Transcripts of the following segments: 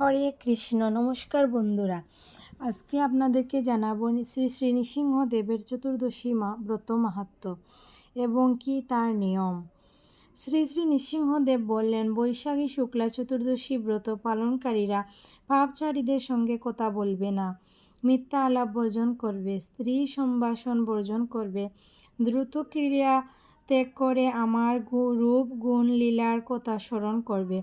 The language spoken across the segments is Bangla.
হরে কৃষ্ণ। নমস্কার বন্ধুরা। আজকে আপনাদেরকে জানাব শ্রী শ্রী নৃসিংহদেবের চতুর্দশী মা ব্রত মাহাত্ম এবং কি তার নিয়ম। শ্রী শ্রী নৃসিংহদেব বললেন, বৈশাখী শুক্লা চতুর্দশী ব্রত পালনকারীরা পাপচারীদের সঙ্গে কথা বলবে না। মিথ্যা আলাপ বর্জন করবে, স্ত্রী সম্ভাষণ বর্জন করবে। দ্রুত ক্রিয়া ত্যাগ করে আমার রূপ, গুণ, লীলার কথা স্মরণ করবে।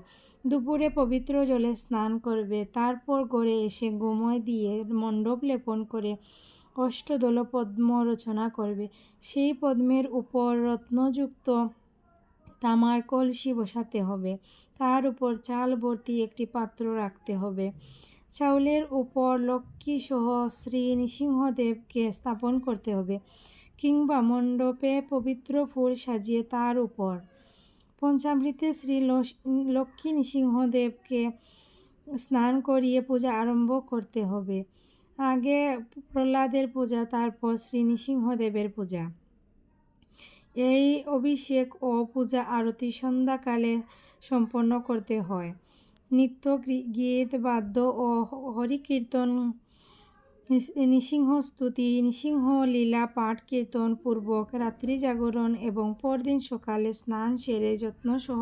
দুপুরে পবিত্র জলে স্নান করবে। তারপর গড়ে এসে গোময় দিয়ে মণ্ডপ লেপন করে অষ্টদল পদ্ম রচনা করবে। সেই পদ্মের উপর রত্নযুক্ত তামার কলসি বসাতে হবে। তার উপর চাল ভর্তি একটি পাত্র রাখতে হবে। চাউলের উপর লক্ষ্মী সহ শ্রী নৃসিংহদেবকে স্থাপন করতে হবে কিংবা মণ্ডপে পবিত্র ফুল সাজিয়ে তার উপর। পঞ্চামৃতে শ্রী লক্ষ্মী নৃসিংহদেবকে স্নান করিয়ে পূজা আরম্ভ করতে হবে। আগে প্রহ্লাদের পূজা, তারপর শ্রী নৃসিংহদেবের পূজা। এই অভিষেক ও পূজা আরতি সন্ধ্যাকালে সম্পন্ন করতে হয়। নিত্য গীত, বাদ্য ও হরিকীর্তন নৃসিংহ স্তুতি, নৃসিংহ লীলা, পাঠ, কীর্তন, পূর্বক রাত্রি জাগরণ এবং পরদিন সকালে স্নান, সেরে যত্নসহ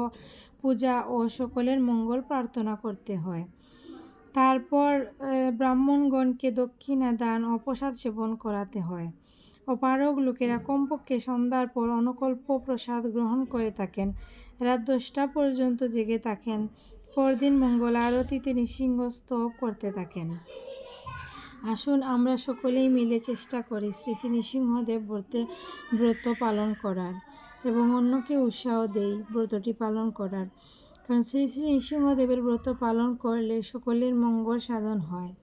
পূজা ও সকলের মঙ্গল প্রার্থনা করতে হয়। তারপর ব্রাহ্মণগণকে দক্ষিণা দান ও প্রসাদ সেবন করাতে হয়। অপারগ লোকেরা কমপক্ষে সন্ধ্যার পর অনকল্প প্রসাদ গ্রহণ করে থাকেন। রাত দশটা পর্যন্ত জেগে থাকেন। পরদিন মঙ্গল আরতিতে নৃসিংহ স্তব করতে থাকেন। আসুন, আমরা সকলেই মিলে চেষ্টা করি শ্রী শ্রী নৃসিংহদেব ব্রতে, ব্রত পালন করার এবং অন্যকে উৎসাহ দেই ব্রতটি পালন করার। কারণ শ্রী শ্রী নৃসিংহদেবের ব্রত পালন করলে সকলের মঙ্গল সাধন হয়।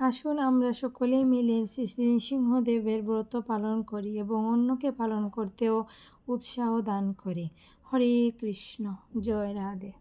আসুন আমরা সকলেই মিলে শ্রী সিংহদেবের ব্রত পালন করি এবং অন্যকে পালন করতেও উৎসাহ দান করি। হরে কৃষ্ণ, জয় রাধে।